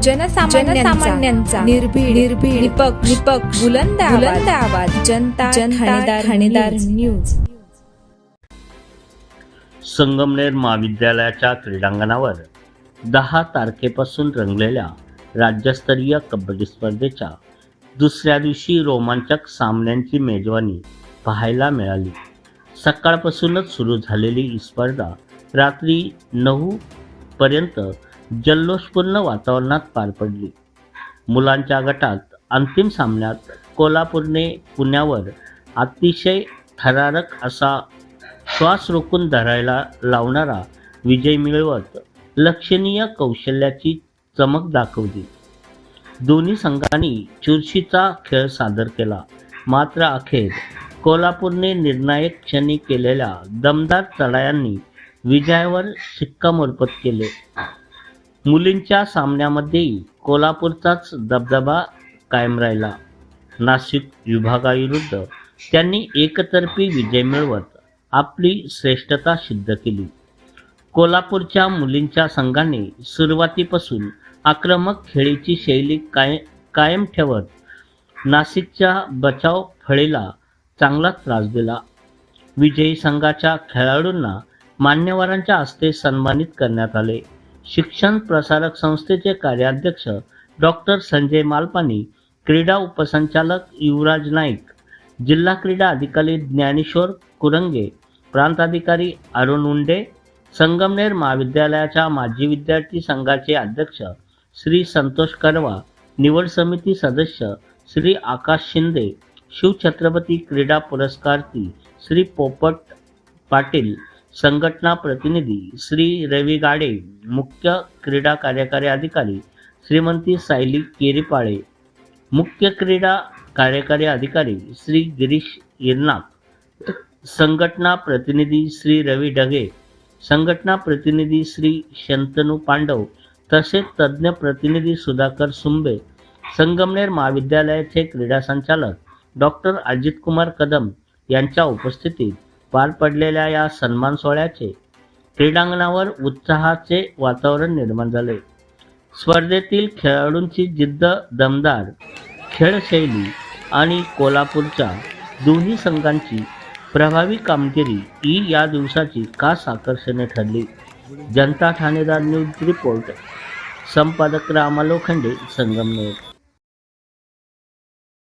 जनसामान्यांचा निर्भीड निर्भीड निपक्ष निपक्ष बुलंद बुलंद आवाज. जनता जनता ठाणेदार न्यूज. संगमनेर महाविद्यालयाच्या क्रीडांगणावर दहा तारखेपासून रंगलेल्या राज्यस्तरीय कबड्डी स्पर्धेच्या दुसऱ्या दिवशी रोमांचक सामन्यांची मेजवानी पाहायला मिळाली. सकाळपासूनच सुरू झालेली ही स्पर्धा रात्री नऊ पर्यंत जल्लोषपूर्ण वातावरणात पार पडली. मुलांच्या गटात अंतिम सामन्यात कोल्हापूरने पुण्यावर अतिशय थरारक असा श्वास रोखून धरायला लावणारा विजय मिळवत लक्षणीय कौशल्याची चमक दाखवली. दोन्ही संघांनी चुरशीचा खेळ सादर केला. मात्र अखेर कोल्हापूरने निर्णायक क्षणी केलेल्या दमदार चढायांनी विजयावर शिक्कामोर्तब केले. मुलींच्या सामन्यामध्येही कोल्हापूरचाच दबदबा कायम राहिला. नाशिक विभागाविरुद्ध त्यांनी एकतर्फी विजय मिळवत आपली श्रेष्ठता सिद्ध केली. कोल्हापूरच्या मुलींच्या संघाने सुरुवातीपासून आक्रमक खेळीची शैली काय कायम ठेवत नाशिकच्या बचाव फळीला चांगला त्रास दिला. विजयी संघाच्या खेळाडूंना मान्यवरांच्या हस्ते सन्मानित करण्यात आले. शिक्षण प्रसारक संस्थेचे कार्याध्यक्ष डॉक्टर संजय मालपानी क्रीडा उपसंचालक युवराज नाईक जिल्हा क्रीडा अधिकारी ज्ञानेश्वर कुरंगे प्रांताधिकारी अरुण उंडे संगमनेर महाविद्यालयाच्या माजी विद्यार्थी संघाचे अध्यक्ष श्री संतोष करवा निवड समिती सदस्य श्री आकाश शिंदे शिवछत्रपती क्रीडा पुरस्कारती श्री पोपट पाटील संघटना प्रतिनिधी श्री रवी गाडे मुख्य क्रीडा कार्यकारी अधिकारी श्रीमंती सायली केरीपाळे मुख्य क्रीडा कार्यकारी अधिकारी श्री गिरीश इरनाक संघटना प्रतिनिधी श्री रवी ढगे संघटना प्रतिनिधी श्री शंतनू पांडव तसेच तज्ज्ञ प्रतिनिधी सुधाकर सुंबे संगमनेर महाविद्यालयाचे क्रीडा संचालक डॉक्टर अजित कुमार कदम यांच्या उपस्थितीत पार पडलेल्या या सन्मान सोहळ्याचे क्रीडांगणावर उत्साहाचे वातावरण निर्माण झाले. स्पर्धेतील खेळाडूंची जिद्द दमदार खेळशैली आणि कोल्हापूरच्या दोन्ही संघांची प्रभावी कामगिरी ही या दिवसाची खास आकर्षणे ठरली. जनता ठाणेदार न्यूज रिपोर्ट संपादक रामा लोखंडे संगमनेर.